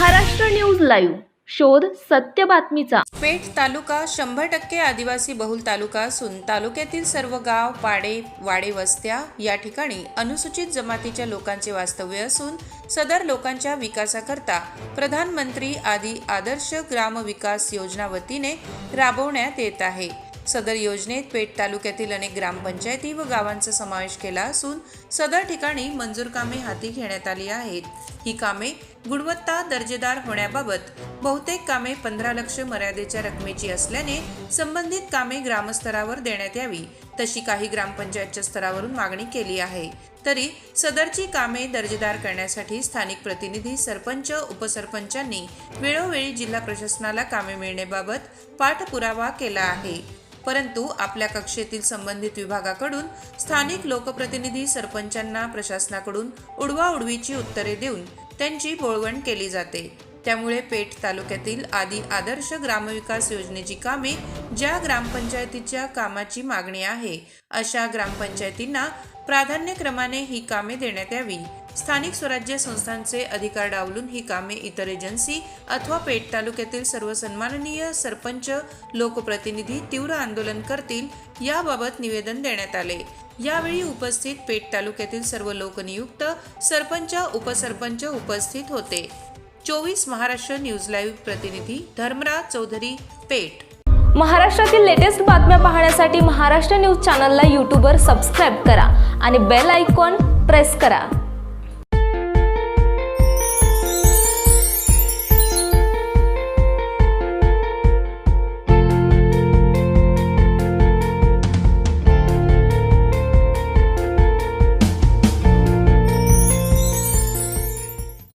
Maharashtra news live. शोध सत्य बातमीचा. पेठ तालुका शंभर टक्के आदिवासी बहुल तालुका असून तालुक्यातील सर्व गाव पाडे वाडे वस्त्या या ठिकाणी अनुसूचित जमातीच्या लोकांचे वास्तव्य असून सदर लोकांच्या विकासाकरता प्रधानमंत्री आदी आदर्श ग्राम विकास योजना वतीने राबवण्यात येत आहे. सदर योजनेत पेठ तालुक्यातील अनेक ग्रामपंचायती व गावांचा समावेश केला असून सदर ठिकाणी मंजूर कामे हाती घेण्यात आली आहेत. ही कामे गुणवत्ता दर्जेदार होण्याबाबत बहुतेक कामे पंधरा लक्ष मर्यादेच्या रकमेची असल्याने संबंधित कामे ग्रामस्तरावर देण्यात यावी तशी काही ग्रामपंचायतच्या स्तरावरून मागणी केली आहे. तरी सदरची कामे दर्जेदार करण्यासाठी स्थानिक प्रतिनिधी सरपंच उपसरपंचांनी वेळोवेळी जिल्हा प्रशासनाला कामे मिळण्याबाबत पाठपुरावा केला आहे. परंतु आपल्या कक्षेतील संबंधित विभागाकडून स्थानिक लोकप्रतिनिधी सरपंचांना प्रशासनाकडून उडवाउडवीची उत्तरे देऊन त्यांची बोळवण केली जाते. त्यामुळे पेठ तालुक्यातील आदी आदर्श ग्रामविकास योजनेची कामे ज्या ग्रामपंचायतीच्या कामाची मागणी आहे अशा ग्रामपंचायतींना प्राधान्यक्रमाने ही कामे देण्यात यावी. स्थानिक स्वराज्य संस्थांचे अधिकार डावलून ही कामे इतर एजन्सी अथवा पेठ तालुक्यातील सर्व सन्माननीय सरपंच लोकप्रतिनिधी तीव्र आंदोलन करतील याबाबत निवेदन देण्यात आले. यावेळी उपस्थित पेठ तालुक्यातील सर्व लोकनियुक्त सरपंच उपसरपंच उपस्थित होते. चोवीस महाराष्ट्र न्यूज लाईव्ह प्रतिनिधी धर्मराज चौधरी पेठ. महाराष्ट्रातील लेटेस्ट बातम्या पाहण्यासाठी महाराष्ट्र न्यूज चॅनलला यूट्यूबवर सबस्क्राईब करा आणि बेल आयकॉन प्रेस करा.